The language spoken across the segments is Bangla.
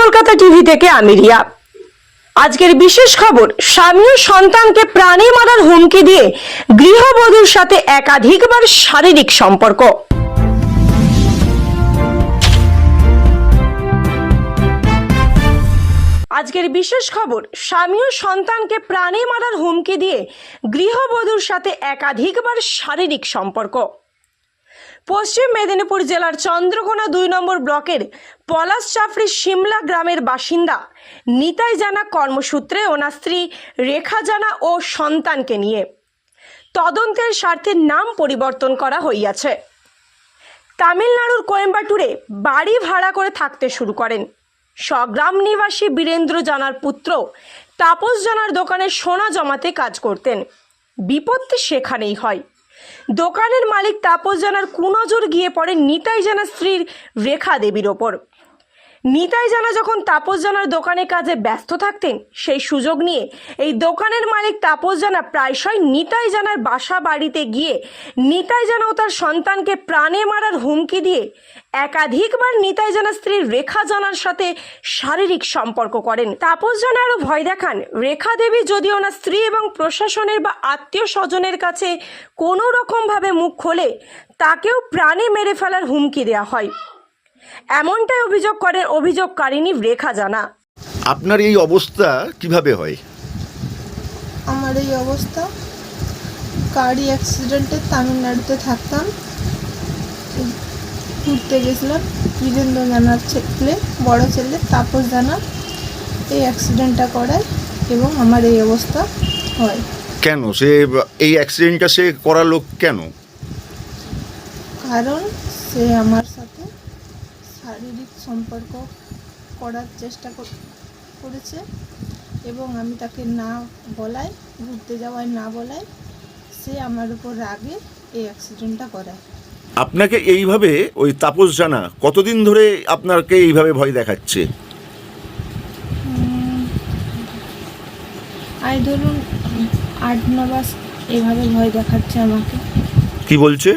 কলকাতা টিভি থেকে আমি রিয়া। আজকের বিশেষ খবর, স্বামী ও সন্তানকে প্রাণে মারার হুমকি দিয়ে গৃহবধূর সাথে একাধিকবার শারীরিক সম্পর্ক। আজকের বিশেষ খবর, স্বামী ও সন্তানকে প্রাণে মারার হুমকি দিয়ে গৃহবধূর সাথে একাধিকবার শারীরিক সম্পর্ক। পশ্চিম মেদিনীপুর জেলার চন্দ্রকোনা দুই নম্বর ব্লকের পলাশ চাফরি সিমলা গ্রামের বাসিন্দা নিতাই জানা কর্মসূত্রে ওনার স্ত্রী রেখা জানা ও সন্তানকে নিয়ে তদন্তের স্বার্থে নাম পরিবর্তন করা হইয়াছে। তামিলনাড়ুর কোয়েম্বাটুরে বাড়ি ভাড়া করে থাকতে শুরু করেন। স্বগ্রাম নিবাসী বীরেন্দ্র জানার পুত্র তাপস জানার দোকানে সোনা জমাতে কাজ করতেন। বিপত্তি সেখানেই হয়। দোকানের মালিক তাপস জানার কুনজর গিয়ে পড়ে নিতাই জানা স্ত্রীর রেখা দেবীর ওপর। নিতাই জানা যখন তাপস জানার দোকানে কাজে ব্যস্ত থাকতেন, সেই সুযোগ নিয়ে এই দোকানের মালিক তাপস জানা প্রায়শই নিতাই জানার বাসা বাড়িতে গিয়ে নিতাই জানা ও তার সন্তানকে প্রাণে মারার হুমকি দিয়ে একাধিকবার নিতাই জানা স্ত্রী রেখা জানার সাথে শারীরিক সম্পর্ক করেন। তাপস জানা আরও ভয় দেখান, রেখা দেবী যদি ওনার স্ত্রী এবং প্রশাসনের বা আত্মীয় স্বজনের কাছে কোনো রকমভাবে মুখ খোলে, তাকেও প্রাণে মেরে ফেলার হুমকি দেওয়া হয়। এমনটাই অভিযোগ করেন অভিযোগকারিনী রেখা জানা। আপনার এই অবস্থা কীভাবে হয়? আমার এই অবস্থা গাড়ি অ্যাক্সিডেন্টে তামিলনাড়ুতে থাকতাম ঘুরতে গেছিলাম বীরেন্দ্র জানার ছেলে বড় ছেলে তাপস জানা এই অ্যাক্সিডেন্টটা করায় এবং আমার এই অবস্থা হয়। কেন? সে এই অ্যাক্সিডেন্টটা সে করালো কেন? কারণ সে আমার সাথে শারীরিক সম্পর্ক করার চেষ্টা করেছে এবং আমি তাকে না বলায় ঘুরতে যাওয়ায় না বলায় সে আমার উপর রাগে এই অ্যাক্সিডেন্টটা করায়। আপনাকে এইভাবে ওই তাপস জানা কতদিন ধরে আপনাকে এইভাবে ভয় দেখাচ্ছে? আর ধরুন আট ন মাস এভাবে ভয় দেখাচ্ছে আমাকে। কি বলছে?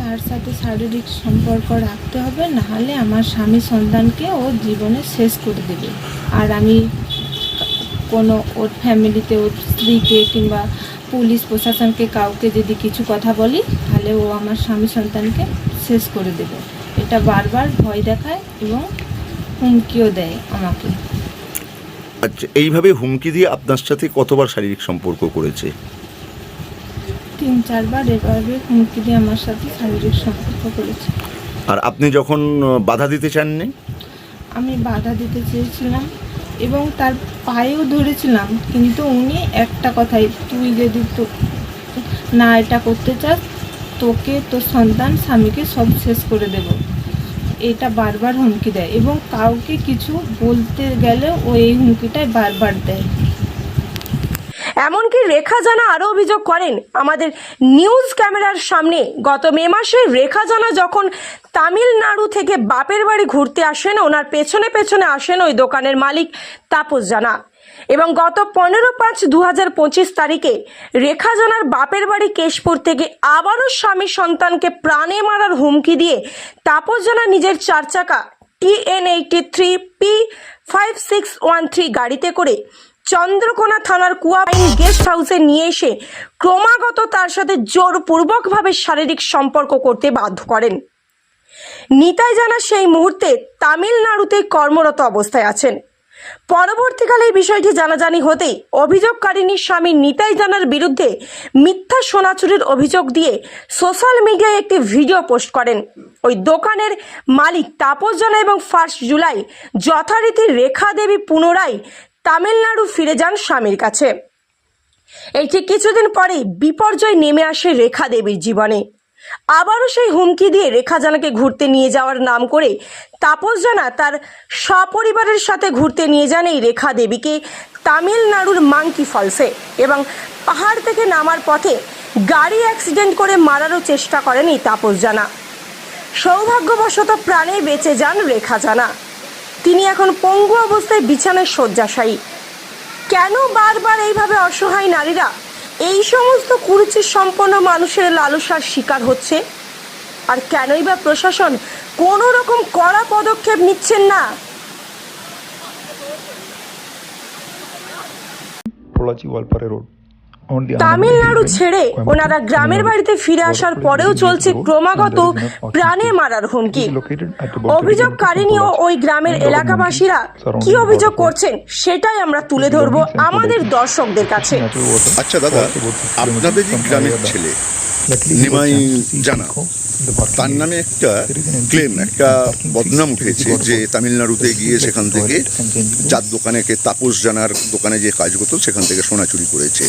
তার সাথে শারীরিক সম্পর্ক রাখতে হবে, নাহলে আমার স্বামী সন্তানকে ও জীবনে শেষ করে দেবে। আর আমি কোনো ওর ফ্যামিলিতে, ওর স্ত্রীকে কিংবা পুলিশ প্রশাসনকে কাউকে যদি কিছু কথা বলি, তাহলে ও আমার স্বামী সন্তানকে শেষ করে দেবে। এটা বারবার ভয় দেখায় এবং হুমকিও দেয় আমাকে। আচ্ছা এইভাবে হুমকি দিয়ে আপনার সাথে কতবার শারীরিক সম্পর্ক করেছে? তিন চারবার এভাবে হুমকি দিয়ে আমার সাথে শারীরিক সম্পর্ক করেছে। আর আপনি যখন বাধা দিতে চাননি? আমি বাধা দিতে চেয়েছিলাম এবং তার পায়েও ধরেছিলাম কিন্তু উনি একটা কথাই তুই যদি তো না এটা করতে চাস তোকে তোর সন্তান স্বামীকে সব শেষ করে দেব। এটা বারবার হুমকি দেয় এবং কাউকে কিছু বলতে গেলে ও এই হুমকিটাই বারবার দেয়। এমনকি রেখা জানা আরও অভিযোগ করেন। আমাদের নিউজ ক্যামেরার সামনে গত মে মাসে রেখা জানা যখন তামিলনাড়ু থেকে বাপের বাড়ি ঘুরতে আসেন, ওনার পেছনে পেছনে আসেন ওই দোকানের মালিক তাপস জানা। এবং গত পনেরো পাঁচ দু তারিখে রেখা জানার বাপের বাড়ি কেশপুর থেকে আবারও স্বামী সন্তানকে প্রাণে মারার হুমকি দিয়ে তাপস জানা নিজের চার চাকা TN eighty three P five six one three গাড়িতে করে চন্দ্রকোনা থানার কুয়াবাইন গেস্ট হাউসে নিয়ে এসে ক্রমাগত তার সাথে জোরপূর্বকভাবে শারীরিক সম্পর্ক করতে বাধ্য করেন। নিতাই জানা সেই মুহূর্তে তামিলনাড়ুতে কর্মরত অবস্থায় আছেন। পরবর্তীকালে এই বিষয়টি জানাজানি হতেই অভিযোগকারিনীর স্বামী নিতাই জানার বিরুদ্ধে মিথ্যা সোনাচুরির অভিযোগ দিয়ে সোশ্যাল মিডিয়ায় একটি ভিডিও পোস্ট করেন। ওই দোকানের মালিক তাপস জানা এবং ফার্স্ট জুলাই যথারীতি রেখা দেবী পুনরায় তামিলনাড়ু ফিরে যান স্বামীর কাছে। এই ঠিক কিছুদিন পরেই বিপর্যয় নেমে আসে রেখা দেবীর জীবনে। আবারও সেই হুমকি দিয়ে রেখা জানাকে ঘুরতে নিয়ে যাওয়ার নাম করে তাপস জানা তার সপরিবারের সাথে ঘুরতে নিয়ে যান এই রেখা দেবীকে তামিলনাড়ুর মাঙ্কি ফলসে এবং পাহাড় থেকে নামার পথে গাড়ি অ্যাক্সিডেন্ট করে মারারও চেষ্টা করেন এই তাপস জানা। সৌভাগ্যবশত প্রাণে বেঁচে যান রেখা জানা। তিনি এখন পঙ্গু অবস্থায় বিছানায় শয্যাশায়ী। কেন বারবার এইভাবে অসহায় নারীরা? এই সমস্ত কুরুচির সম্পন্ন মানুষের লালসার শিকার হচ্ছে? আর কেনই বা প্রশাসন কোনো রকম কড়া পদক্ষেপ নিচ্ছেন না? পোলাচি ওয়ালপারে রোড। তামিলনাড়ু ছেড়ে ওনারা গ্রামের বাড়িতে ফিরে আসার পরেও চলছে ক্রমাগত প্রাণে মারার হুমকি। অভিযোগকারিণী ও ওই গ্রামের এলাকাবাসীরা কি অভিযোগ করছেন সেটাই আমরা তুলে ধরবো আমাদের দর্শকদের কাছে। আচ্ছা দাদা আপনাদের গ্রামের ছেলে নিমাই জানা। তার নামে একটা ক্লেম একটা বদনাম উঠেছে যে তামিলনাড়ুতে গিয়ে সেখান থেকে. যার দোকানে কে তাপস জানার দোকানে যে কাজ করতো সেখান থেকে সোনা চুরি করেছে।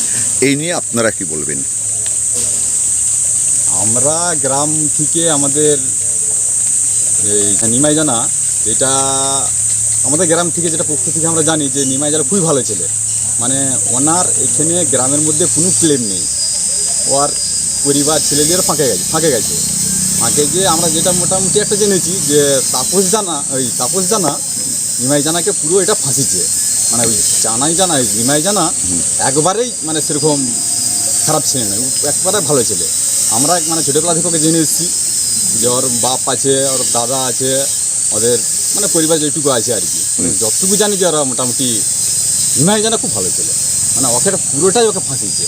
এই নিয়ে আপনারা কি বলবেন? আমরা গ্রাম থেকে আমাদের এই নিমাই জানা এটা আমাদের গ্রাম থেকে যেটা পক্ষ থেকে আমরা জানি যে নিমাই জানা খুবই ভালো ছেলে। মানে ওনার এখানে গ্রামের মধ্যে কোনো ক্লেম নেই। ওর পরিবার ছেলেদের ফাঁকে গেছে ফাঁকে গেছে। ফাঁকে যে আমরা যেটা মোটামুটি একটা জেনেছি যে তাপস জানা ওই তাপস জানা নিমাই জানাকে পুরো এটা ফাঁসিছে মানে ওই জানাই জানা ওই নিমাই জানা একবারেই মানে সেরকম খারাপ ছেলে নয় একবারে ভালো ছেলে। আমরা মানে ছোটোবেলা থেকে ওকে জেনে এসেছি যে ওর বাপ আছে ওর দাদা আছে ওদের মানে পরিবার যেটুকু আছে আর কি। যতটুকু জানি যে ওরা মোটামুটি নিমাই জানা খুব ভালো ছেলে। মানে ওকে পুরোটাই ওকে ফাঁসিয়েছে।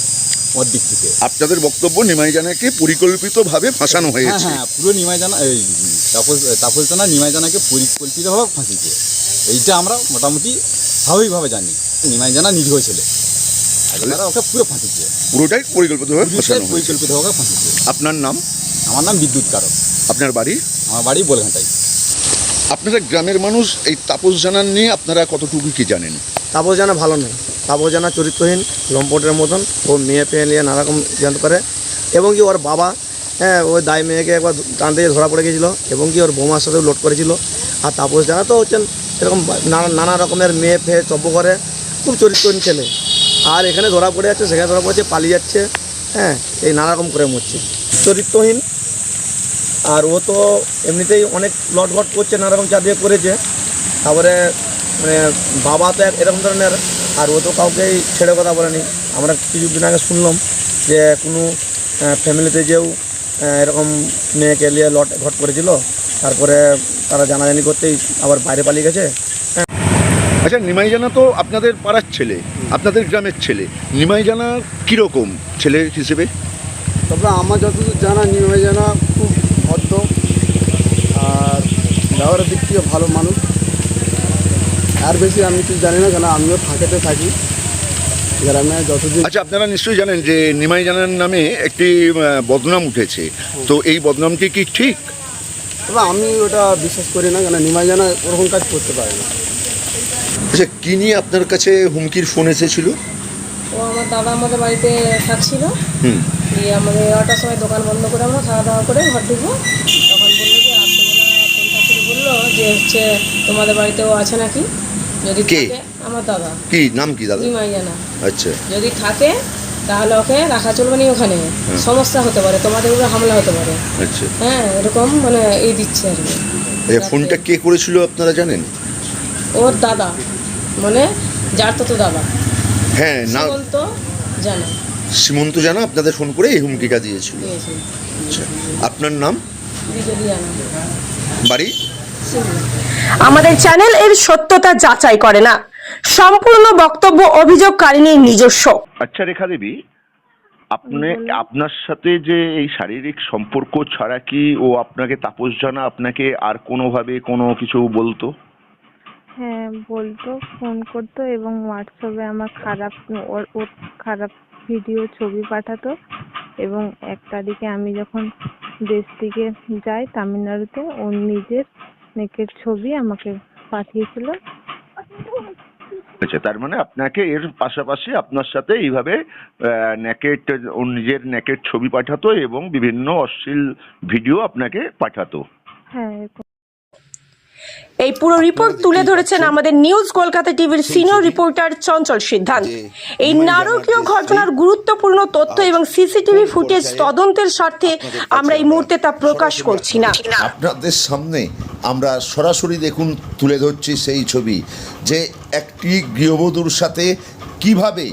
ওর দিক থেকে। আপনাদের বক্তব্য নিমাইজানাকে পরিকল্পিতভাবে ফাঁসানো হ্যাঁ হয়েছে। হ্যাঁ পুরো নিমাইজানা এই তাপস তাপস জানা নিমাই জানাকে পরিকল্পিতভাবে ফাঁসিয়েছে। এইটা আমরা মোটামুটি স্বাভাবিকভাবে জানি। নিমাইজানা নিরীহ ছেলে। ওকে পুরো ফাঁসিয়েছে। পুরোটাই পরিকল্পিতভাবে ফাঁসানো পরিকল্পিতভাবে ফাঁসিয়েছে। আপনার নাম? আমার নাম বিদ্যুৎ কারক। আপনার বাড়ি? আমার বাড়ি বলঘাটাই। আপনারা গ্রামের মানুষ এই তাপস জানার নিয়ে আপনারা কতটুকু কি জানেন? তাপস জানা ভালো নয়। তাপস জানা চরিত্রহীন লম্পটের মতন ও মেয়ে পেয়ে নিয়ে নানারকম জানতে পারে এবং কি ওর বাবা হ্যাঁ ওই দায় মেয়েকে একবার টানতে ধরা পড়ে গেছিল এবং কি ওর বোমার সাথে লোড করেছিল। আর তাপস জানা তো হচ্ছেন এরকম নানা নানা রকমের মেয়ে ফেয়ে চব্য করে। খুব চরিত্রহীন ছেলে। আর এখানে ধরা পড়ে যাচ্ছে, সেখানে ধরা পড়েছে, পালিয়ে যাচ্ছে হ্যাঁ এই নানা রকম করে মরছে। চরিত্রহীন। আর ও তো এমনিতেই অনেক লটঘট করছে, নানা রকম চাঁদিয়ে করেছে। তারপরে মানে বাবা তো এরকম ধরনের আর ও তো কাউকেই ছেড়ে কথা বলেনি। আমরা কিছুদিন আগে শুনলাম যে কোনো ফ্যামিলিতে যেও এরকম মেয়েকে নিয়ে লট ঘট করেছিল। তারপরে তারা জানাজানি করতেই আবার বাইরে পালিয়ে গেছে। আচ্ছা নিমাই জানা তো আপনাদের পাড়ার ছেলে আপনাদের গ্রামের ছেলে। নিমাই জানা কীরকম ছেলে হিসেবে? তবে আমার যতদূর জানা নিমাই জানা খুব ভদ্র আর ব্যবহারের দিক থেকে ভালো মানুষ। আর বেশি আমি কিছু জানি না কেন আমিও থাকেতে থাকি। গ্রামে যতদিন আচ্ছা আপনারা নিশ্চয়ই জানেন যে নিমাই জানার নামে একটি বদনাম উঠেছে। তো এই বদনামটি কি ঠিক? তবে আমি ওটা বিশ্বাস করি না কেন নিমাই জানা ওরকম কাজ করতে পারে না। আচ্ছা কি নিয়ে আপনার কাছে হুমকির ফোন এসেছিল? ও আমার দাদা আমাদের বাড়িতে থাকছিল হুম। দিয়ে আমাদের এগারোটার সময় দোকান বন্ধ করে আমরা খাওয়া দাওয়া করে ঘর ঢুকবো। তখন বলল যে রাত্রেবেলা ফোনটা করে বলল যে হচ্ছে তোমাদের বাড়িতেও আছে নাকি? যদি? থাকে আমার দাদা। কি? নাম কি দাদা? জানা। আচ্ছা। যদি থাকে তাহলে ওকে রাখা চলবে না ওখানে। সমস্যা হতে পারে তোমাদের উপরে হামলা হতে পারে। আচ্ছা। হ্যাঁ এরকম মানে এই দিচ্ছে আর কি। এই ফোনটা কে করেছিল আপনারা জানেন? ওর দাদা। মানে যার তো তো দাদা। হ্যাঁ না সীমন্ত জানা। সীমন্ত জানা আপনাদের ফোন করে এই হুমকিটা দিয়েছিল। আচ্ছা। আপনার নাম? বাড়ি? আমাদের চ্যানেল এর সত্যতা যাচাই করে না। সম্পূর্ণ বক্তব্য অভিযোগকারিনীর নিজস্ব। আচ্ছা রেখা দেবী আপনি আপনার সাথে যে এই শারীরিক সম্পর্ক ছাড়া কি ও আপনাকে তাপস জানা আপনাকে আর কোনোভাবে কোনো কিছু বলতো? হ্যাঁ বলতো ফোন করতো এবং হোয়াটসঅ্যাপে আমার খারাপ ওর ওর খারাপ ভিডিও ছবি পাঠাতো এবং এক তারিখে আমি যখন দেশ থেকে যাই তামিলনাড়ুতে ওর নিজের নেকের ছবি আমাকে পাঠিয়েছিল। আচ্ছা তার মানে আপনাকে এর পাশাপাশি আপনার সাথে এইভাবে ওর নিজের নেকেট ছবি পাঠাতো এবং বিভিন্ন অশ্লীল ভিডিও আপনাকে পাঠাতো। হ্যাঁ এই পুরো রিপোর্ট তুলে ধরেছেন আমাদের নিউজ কলকাতা টিভির সিনিয়র রিপোর্টার চঞ্চল সিদ্ধান্ত। এই নারকীয় ঘটনার গুরুত্বপূর্ণ তথ্য এবং সিসিটিভি ফুটেজ তদন্তের স্বার্থে আমরা এই মুহূর্তে তা প্রকাশ করছি না। আপনাদের সামনে আমরা সরাসরি দেখুন তুলে ধরছি সেই ছবি যে একটি গৃহবধূর সাথে কীভাবে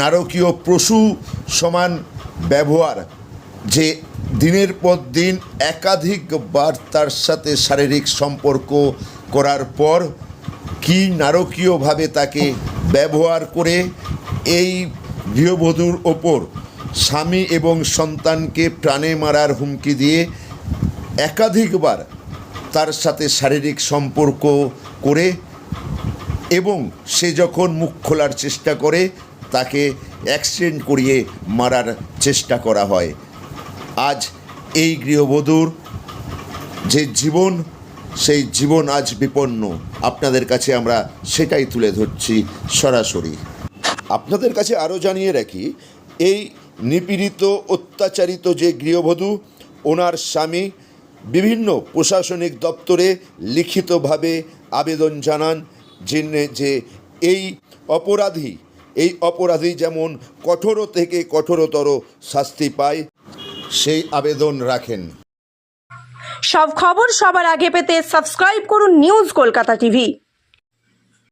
নারকীয় পশু সমান ব্যবহার যে দিনের পর দিন একাধিকবার তার সাথে শারীরিক সম্পর্ক করার পর কি নারকীয়ভাবে তাকে ব্যবহার করে এই গৃহবধূর ওপর স্বামী এবং সন্তানকে প্রাণে মারার হুমকি দিয়ে একাধিকবার তার সাথে শারীরিক সম্পর্ক করে এবং সে যখন মুখ খোলার চেষ্টা করে, তাকে অ্যাক্সিডেন্ট করিয়ে মারার চেষ্টা করা হয়। আজ এই গৃহবধূর যে জীবন, সেই জীবন আজ বিপন্ন। আপনাদের কাছে আমরা সেটাই তুলে ধরছি সরাসরি। আপনাদের কাছে আরও জানিয়ে রাখি, এই নিপীড়িত, অত্যাচারিত যে গৃহবধূ, ওনার স্বামী বিভিন্ন প্রশাসনিক দপ্তরে লিখিতভাবে আবেদন জানান যে যে এই অপরাধী এই অপরাধী যেমন কঠোর থেকে কঠোরতর শাস্তি পায় সেই আবেদন রাখেন। সব খবর সবার আগে পেতে সাবস্ক্রাইব করুন নিউজ কলকাতা টিভি।